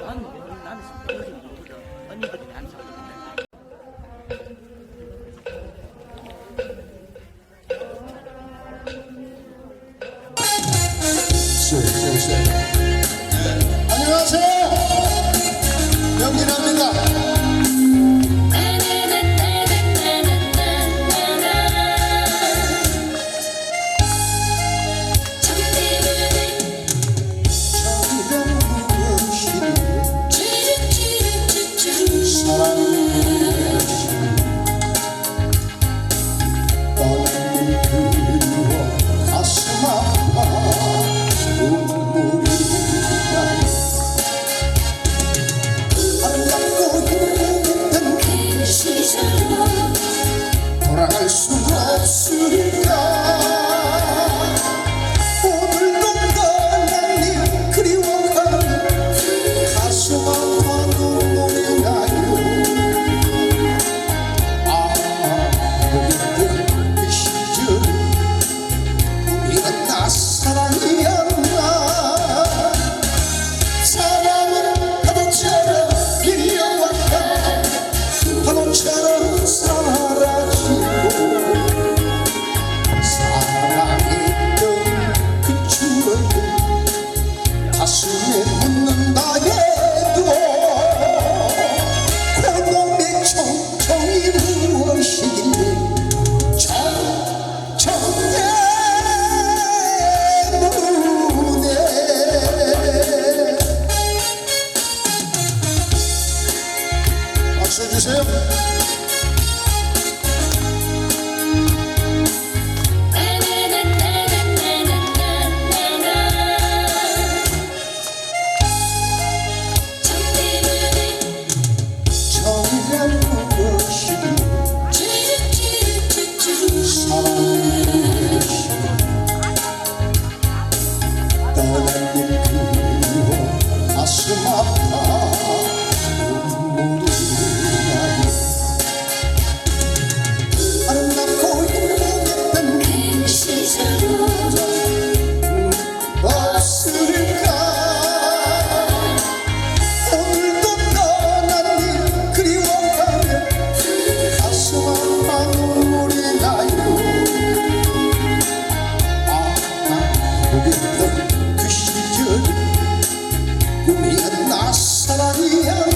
Ano. Jeszcze dzisiaj? Aşkım atma, umudum Hallelujah.